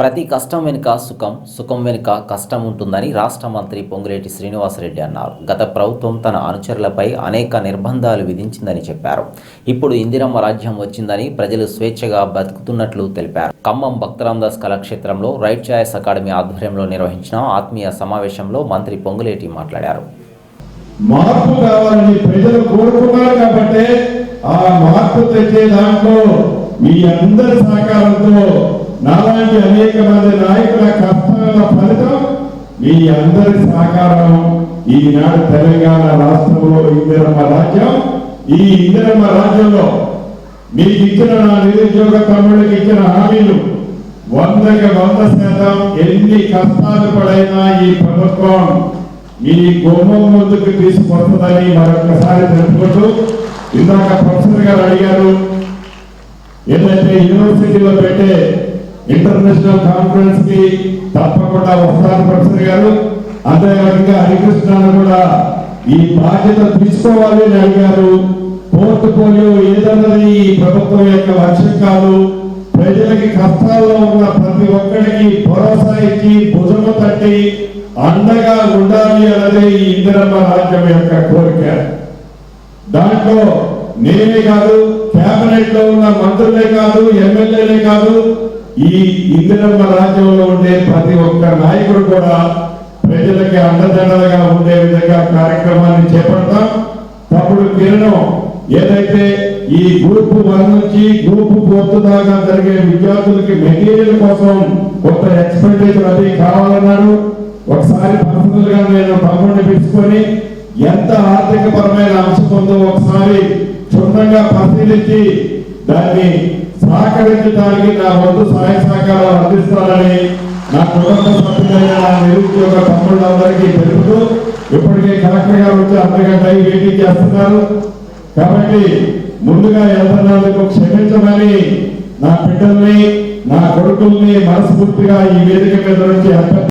ప్రతి కష్టం వెనుక సుఖం సుఖం వెనుక కష్టం ఉంటుందని రాష్ట్ర మంత్రి పొంగులేటి శ్రీనివాసరెడ్డి అన్నారు. గత ప్రభుత్వం తన అనుచరులపై అనేక నిర్బంధాలు విధించిందని చెప్పారు. ఇప్పుడు ఇందిరమ్మ రాజ్యం వచ్చిందని ప్రజలు స్వేచ్ఛగా బతుకుతున్నట్లు తెలిపారు. ఖమ్మం భక్తరామదాస్ కళాక్షేత్రంలో రైట్ చాయిస్ అకాడమీ ఆధ్వర్యంలో నిర్వహించిన ఆత్మీయ సమావేశంలో మంత్రి పొంగులేటి మాట్లాడారు. మార్పు కావాలని ప్రజలు కోరుకున్నారు కాబట్టి ఆ మార్పు తెచ్చే దాంట్లో మీ అందరి సహకారంతో నాలాంటి అనేక మంది నాయకుల కష్టాల ఫలితం మీ అందరి సహకారం. ఈనాడు తెలంగాణ రాష్ట్రంలో ఇందిరమ్మ రాజ్యం. ఈ ఇందిరమ్మ రాజ్యంలో మీకు ఇచ్చిన నా నిరుద్యోగ తమ్ముళ్ళకి ఇచ్చిన హామీలు వందకి వంద శాతం ఎన్ని కష్టాలు పడైనా ఈ ప్రభుత్వం మీ గుమ్మం ముందుకు తీసుకొస్తుందని మరొకసారి తెలుపుకుంటూ ఇందాక ప్రొఫెసర్ గారు అడిగారు. ఏంటంటే యూనివర్సిటీలో పెట్టే ఇంటర్నేషనల్ కాన్ఫరెన్స్కి తప్పకుండా వస్తారు ప్రొఫెసర్ గారు. అంతేకాకుండా హరికృష్ణను కూడా ఈ బాధ్యత తీసుకోవాలి అని అడిగారు. పోర్ట్ఫోలియో ఏదన్నది ఈ ప్రభుత్వం యొక్క లక్ష్యం కాదు. ప్రజలకి కష్టాల్లో ఉన్న ప్రతి ఒక్కరికి భరోసా ఇచ్చి భుజము తట్టి అండగా ఉండాలి అన్నదే ఈ ఇందిరమ్మ రాజ్యం యొక్క కోరిక. దాంట్లో నేనే కాదు కేబినెట్లో ఉన్న మంత్రులే కాదు ఎమ్మెల్యేలే కాదు ఈ ఇందిరమ్మ రాజ్యంలో ఉండే ప్రతి ఒక్క నాయకుడు కూడా ప్రజలకి అండదండలుగా ఉండే విధంగా కార్యక్రమాన్ని చేపడతాం. తప్పుడు కిరణం ఏదైతే ఈ గ్రూప్ వన్ నుంచి గ్రూప్ ఫోర్త్ దాకా జరిగే విద్యార్థులకి మెటీరియల్ కోసం కొంత ఎక్స్పెండిచర్ అది కావాలన్నాడు. ఒకసారి పర్సనల్గా నేను తమ్ముడిని పిలుచుకొని ఎంత ఆర్థిక పరమైన అంశం ఉందో ఒకసారి క్షుణ్ణంగా పరిశీలించి దాన్ని సహకరించడానికి నా వంతు సహాయ సహకారాలు అందిస్తారని నా కుటుంబ సభ్యులైన నా నిరుద్యోగ తమ్ముళ్ళందరికీ తెలుపుతూ ఇప్పటికే కలెక్టర్ గారు వచ్చి అర్ధగంట అయి చేస్తున్నారు. కాబట్టి ముందుగా వెళ్తున్నందుకు క్షమించమని నా బిడ్డల్ని నా కొడుకుల్ని మనస్ఫూర్తిగా ఈ వేదిక మీద నుంచి